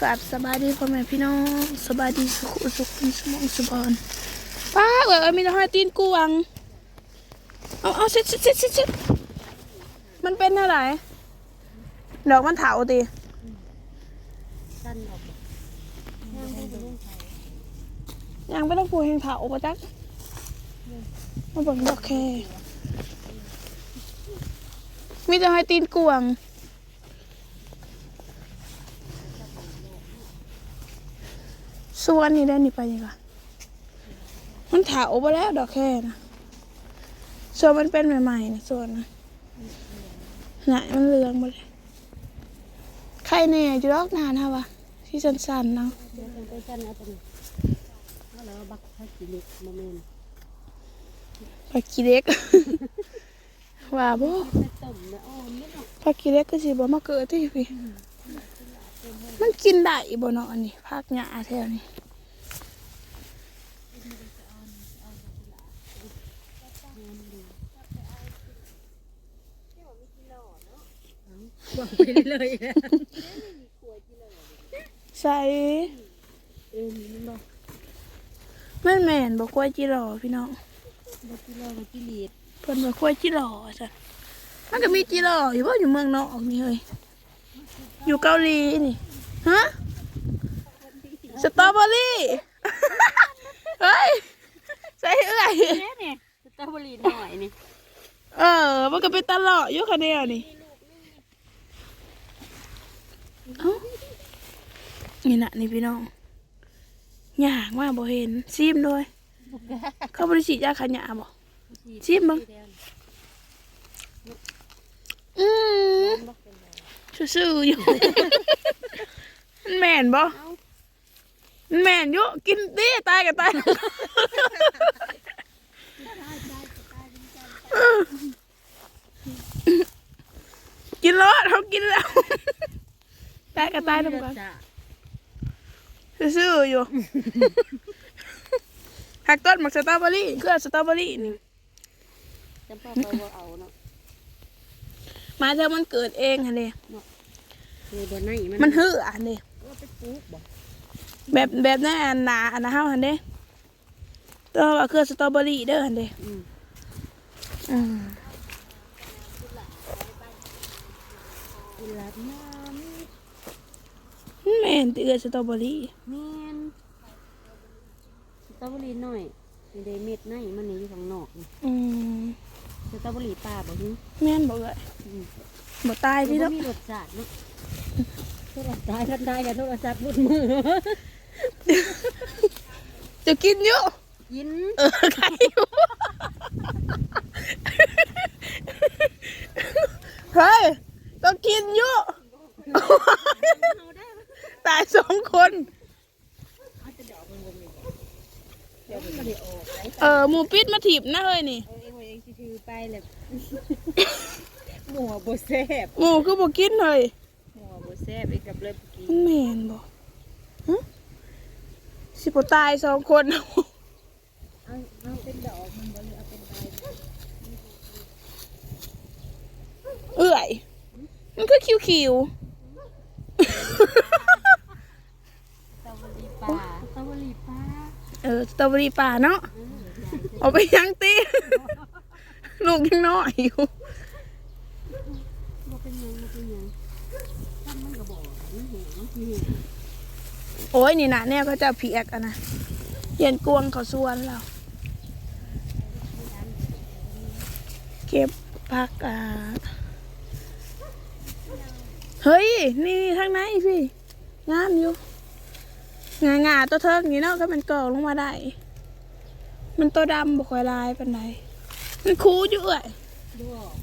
กราบสบายดีพ่อแม่พี่น้องสบายดีสุขสุขคุณสมองสบอนป้าเอ๋ยมีแต่ห้อยตีนกวางเอาเอาช็ดช็ดช็ดช็ดมันเป็นอะไรดอกมันเถาตีออกบ่ย่างได้บ่ยังไม่ต้องพูดแหงเถาปะจักมาบิ่งดอกแคมีแต่ห้อยตีนกวาง ส่วนนี้ได้นี่ไปยังไงมันเถาไปแล้วดอกแค่นะส่วนมันเป็นใหม่ๆนะส่วนนะหนายมันเหลืองหมดเลยใครเนี่ยจะลอกนานฮะวะที่สั้นๆเนาะเดี๋ยวไปสั้นเอาตัวนี้เอาแล้วบักให้กินเล็กบ่แม่นผักกีเล็กว่าบ่ไปต้มแล้วอ้อมนิดหน่อยผักกีเล็กก็สิบ่มาเกิดที่พี่มัน กินได้บ่เนอันนี้ผักหญ้าแถวนี้บอกไปเลยใส่เออมันบ่แม่นแม่นบ่กล้วยจิหล่อพี่น้องบ่กิโลบ่กิเลสเพิ่นว่ากล้วยจิหล่อจ้ะมันก็มีจิหล่ออยู่บ่อยู่เมืองนอกนี่เฮ้ยอยู่เกาหลีนี่ ฮะสตรอเบอรี่เฮ้ยใส่เอื้อยแม่เนี่ยสตรอเบอรี่หน่อยนี่เออ มันก็เป็นตลอดอยู่คะแนนนี่เอ้านี่นะนี่พี่น้องยากมากบ่เห็นซีมด้วย เขาบริสิทธิ์ยาขยะบ่ชิมบ้างอืมซื่อๆอยู่ มันแม่นบ่มันแม่นอยู่กินดิตายก็ตาย กินรอดเขากินแล้ว ตายก็ตายทำกันซื่อๆอยู่ หักต้นหมักสตรอเบอรี่เครือสตรอเบอรี่นี่จำพ่อเขาบ่เอาเนาะมาเธอมันเกิดเองฮะเนี่ยคือบ่ไหนมันมันหื้ออะเนี่ย เอาไปปลูกบ่แบบแบบนั้นอันหนาอันนะเฮาหันเด้ตัวว่าเครือสตรอเบอรี่เด้อหันเด้อืมอืมกุหลาบน้แม่นติเอือสตรอเบอรี่ำแม่นสตรอเบอรี่หน่อยนี่ได้เม็ดในมันนี่อยู่ข้างนอกนี่อืมสตรอเบอรี่ป่าบ่ฮึแม่นบ่เอ่ยอืมบ่ตายที่ที่แล้เนาะมีรสชาติเนาะ โทรศัพท์ได้ทันได้กับโทรศัพท์รุดมือจะกินอยู่กินเออใครอยู่เฮ้ยต้องกินอยู่ตายสองคนเดี๋ยวมันไม่ได้ออกไหนเออหมูปิดมาถีบนะเฮ้ยนี่เอาเองเอาเองสิถือไปเลยหมัวบ่แซ่บหมูคือบ่กินเลยหมัวบ่ แซ่บอีกกับเลยกินมันแม่นบ่ฮะสิบ่ตายสองคนเอาเอาเป็นดอกมันบ่เลยเอาเป็นใบมันเอื่อย มันก็คิวคิวสตรอเบอรี่ป่าสตรอเบอรี่ป่าๆเออสตรอเบอรี่ป่าเนาะเออเอาไปยังตีลูกยังน้อยอยู่บ่เป็นหยังบ่เป็นหยัง โอ้ยนี่นะเนี่ยเขาจะเพียกอะนะเย็นกวงเขาสวนเรา เก็บผักอ่าเฮ้ย นี่ทางไหนพี่ งามอยู่ งางาตัวเทิงนี่เนาะก็เป็นกอกลงมาได้ มันตัวดำบ่ค่อยลายเปานใดมันคูอยู่เอ่ยดูออก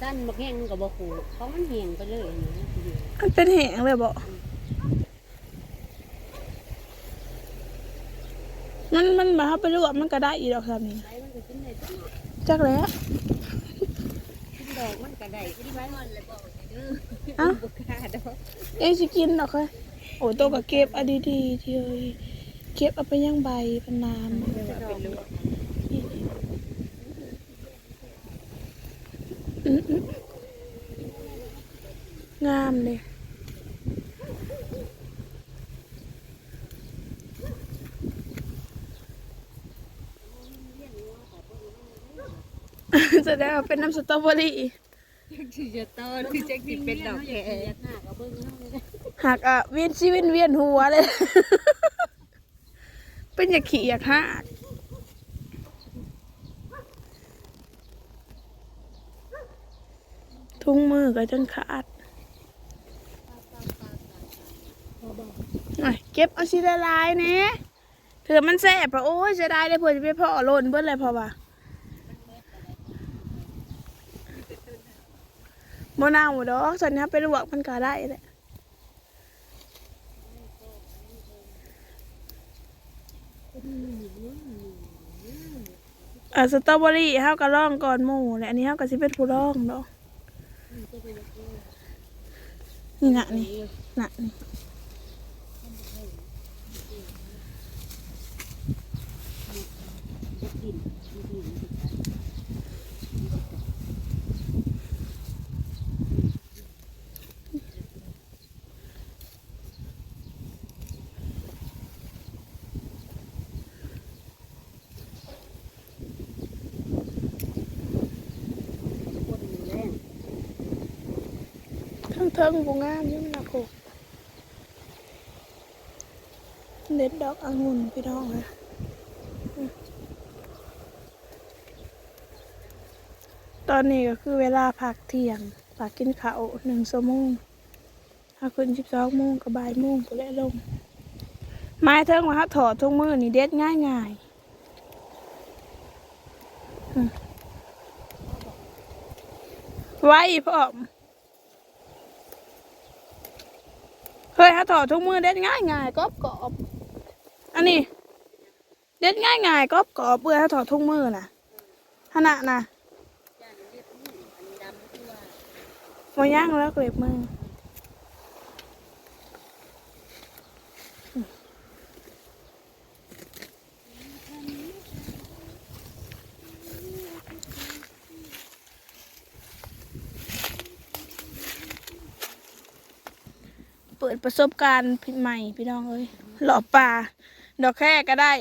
สั้นบักแห้งมันก็บ่คูเพราะมันแห้งไปเลยนี่มันสิแห้งมันเป็นแหงเลยบ่มันมันแบบไปรวบมันก็ได้อีดอกแบบนี้ใบมันก็ขึ้นได้จังหน่อยจักแล้วขึ้นดอกมันก็ได้ขึ้นใบมันเลยบอกให้เด้อเอ้าบ่กล้าดอกเอ้ยสิกินดอกค่ะโอ้ยตัวก็เก็บเอันดีๆที่เอ้ยเก็บเอาไปย่างใบเป็นน้ำจะดอก งามเลยจะได้เอาเป็นน้ำสตรอเบอรี่ที่หักอะเวียนชีวินเวียนหัวเลย เป็นอย่กขี่อยากหัก ทุ่งมือก็จนขาดเก็บเอาสิละลายเนี่ยเถือมันแสบปะโอ้ยจะได้เลยเพื่อจะไปพ่อโลนเบิ้ลเลยพอปะโมนาวดอกสันนี้ไปลวกมันก็ได้แหละอ่าสตรอเบอรี่เฮาก็ล่องก่อนหมูและอันนี้เฮาก็สิเป็นผู้ล่องเนาะ นี่นะนี่นะนี่จะกินกินกิน เทิงเทิงบ่งามอยู่มันน่ะโคกเด็ดดอกองุ่นพี่น้องค่ะตอนนี้ก็คือเวลาพักเที่ยงพักกินข้าวหนึ่งชั่วโมงถ้าขึ้นสิบสองโมงก็บ่ายโมงก็แล้วลง ไม้เทิงว่าถอดทุกมือนี่เด็ดง่ายง่ายไว้พร้อม เฮ้ยเขาถอดทุกมือเด็ดง่ายง่ายกรอบกรอบอันนี้ เด็ดง่ายง่ายกรอบกรอบเบื่อเขาถอดทุกมือน่ะขนาดน่ะมาย่างแล้วเกล็บมือ ปิดประสบการณ์ใหม่พี่น้องเอ้ยหล่อปลาดอกแค่ก็ได้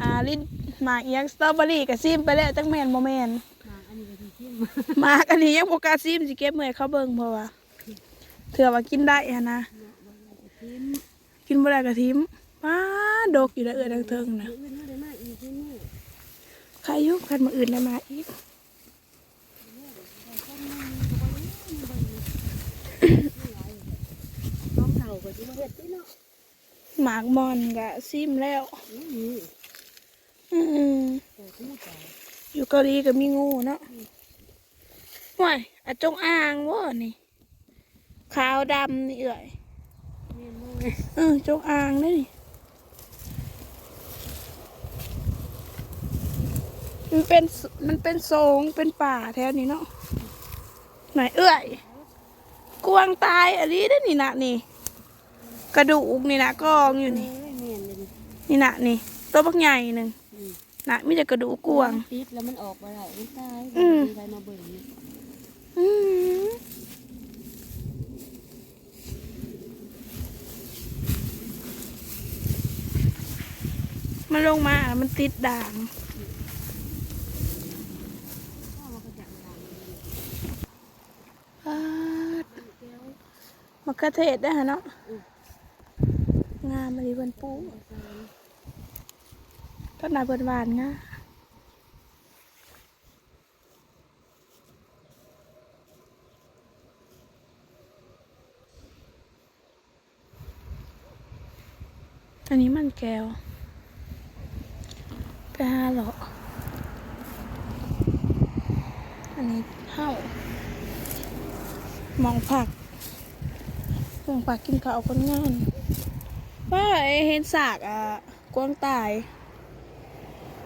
อ่าลิ้นหมากเอียงสตรอเบอรี่กับซิมไปแล้วจังแมนโมแมนมาอันนี้ก็สิชิมหมากอันนี้ยังโบกาซิมสิเก็บเมื่อยเขาเบิ่งเพราะว่าเถื่อว่ากินได้อะนะกินบ่ได้กระทิมว้าดกอยู่แล้วเอือดังเทิงนะใครยุคันมาอื่นได้มาอีก น้องเฒ่า ก็สิมาเฮ็ดติเนาะหมากมอนกะซิมแล้วนี่อืมโอ้ที่ตายอยู่เกาหลีก็มีงูเนาะว้ายอะจงอ่างวะนี่ ขาวดำนี่เอ่ยแม่นบ่เออจงอางนี่มันเป็นสมันเป็นโซงเป็นป่าแถวนี้เนาะไหนเอื้อยกวางตายอันนี้ได้อนี่นะนี่ กระดูกนี่นะกองอยู่นี่เอ้ยแม่นเลยนี่ นี่นะนี่ ตัวบักใหญ่หนึ่งอืมนะมีแต่กระดูกกวางติดแล้วมันออกบ่ได้มันตายอืมใครมาเบิ่งนี่อืมมันลงมาแล้วมันติดด่างพ่อมันก็จังดังอ่าแก้วมะเขือเทศได้ฮะเนาะ งามมาลีเพิ่นปูต้นหนาเพิ่นหวานงาอันนี้มันแก้ว ไปหาหรออันนี้เห่ามองผักหงปากกินข้าวคนงาน ว่าไอเห็นสากอะกวางตาย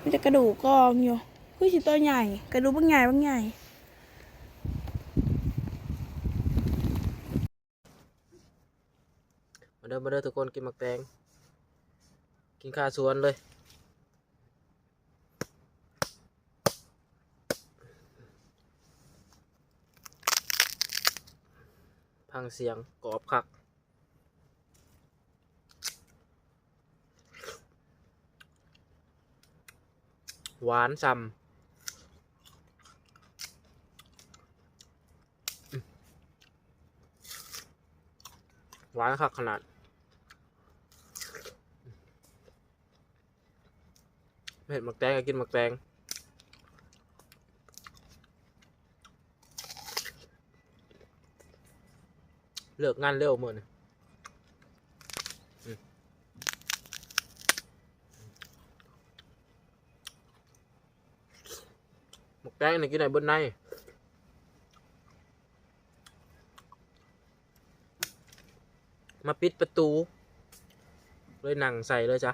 มันจะกระดูกกองอยู่คือสิตัวใหญ่ กระดูกบางใหญ่บางใหญ่มาเด้อมาเด้อทุกคนกินหมักแตงกินข้าวสวนเลยพังเสียงกรอบคัก หวานซ้ำหวานค่ะขนาดเผ็ดหมักแตงก็กินหมักแตงเลิกงานเร็วเหมือน หมักแตงนี่กินไหนบนในมาปิดประตู เลยหนังใส่เลยจ้ะ